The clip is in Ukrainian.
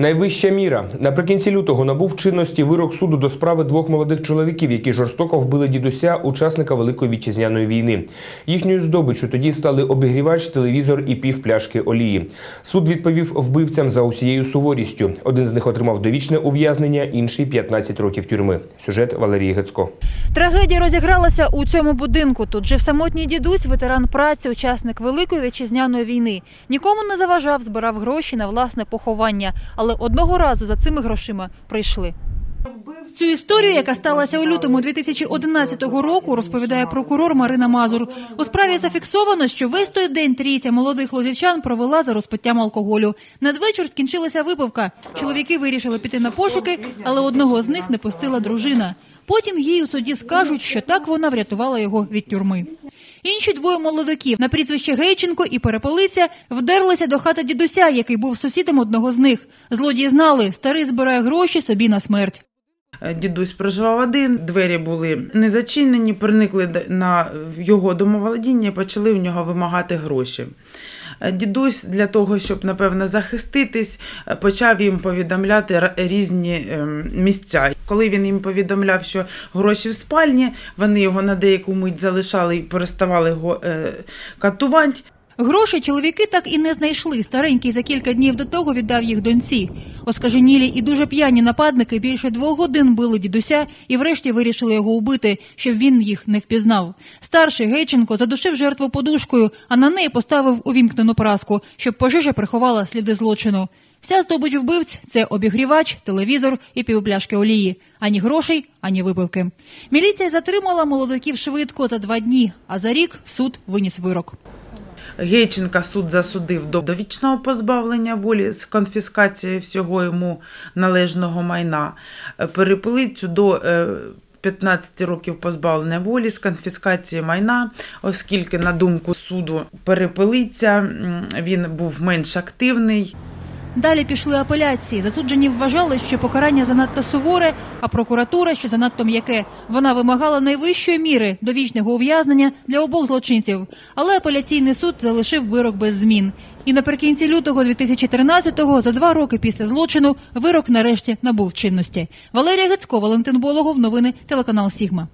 Найвища міра наприкінці лютого набув чинності вирок суду до справи двох молодих чоловіків, які жорстоко вбили дідуся, учасника Великої вітчизняної війни. Їхньою здобиччю тоді стали обігрівач, телевізор і пів пляшки олії. Суд відповів вбивцям за усією суворістю. Один з них отримав довічне ув'язнення, інший 15 років тюрми. Сюжет Валерії Гецько. Трагедія розігралася у цьому будинку. Тут жив самотній дідусь, ветеран праці, учасник Великої вітчизняної війни. Нікому не заважав, збирав гроші на власне поховання. Але одного разу за цими грошима прийшли. Цю історію, яка сталася у лютому 2011 року, розповідає прокурор Марина Мазур. У справі зафіксовано, що весь той день трійця молодих лозівчан провела за розпиттям алкоголю. Надвечір скінчилася випивка. Чоловіки вирішили піти на пошуки, але одного з них не пустила дружина. Потім їй у суді скажуть, що так вона врятувала його від тюрми. Інші двоє молодиків на прізвище Гейченко і Переполиця вдерлися до хати дідуся, який був сусідом одного з них. Злодії знали, старий збирає гроші собі на смерть. Е, Дідусь проживав один, двері були не зачинені, проникли на його домоволодіння і почали в нього вимагати гроші. Е, Дідусь для того, щоб напевно захиститись, е, почав їм повідомляти різні ем, місця. Коли він їм повідомляв, що гроші в спальні, вони його на деяку мить залишали і переставали його е, катувати. Гроші чоловіки так і не знайшли. Старенький за кілька днів до того віддав їх доньці. Оскаженілі і дуже п'яні нападники більше двох годин били дідуся і врешті вирішили його убити, щоб він їх не впізнав. Старший Гейченко задушив жертву подушкою, а на неї поставив увімкнену праску, щоб пожежа приховала сліди злочину. Вся здобич вбивць це обігрівач, телевізор і півпляшки олії. Ані грошей, ані випивки. Міліція затримала молодиків швидко за два дні, а за рік суд виніс вирок. Гейченка суд засудив до довічного позбавлення волі з конфіскацією всього йому належного майна. Е, Перепилицю до е, 15 років позбавлення волі з конфіскації майна, оскільки, на думку суду, перепилиця він був менш активний. Далі пішли апеляції. Засуджені вважали, що покарання занадто суворе, а прокуратура, що занадто м'яке. Вона вимагала найвищої міри довічного ув'язнення для обох злочинців. Але апеляційний суд залишив вирок без змін. І наприкінці лютого 2013-го, за два роки після злочину, вирок нарешті набув чинності. Валерія Гецько, Валентин Болохов, новини телеканал Сігма.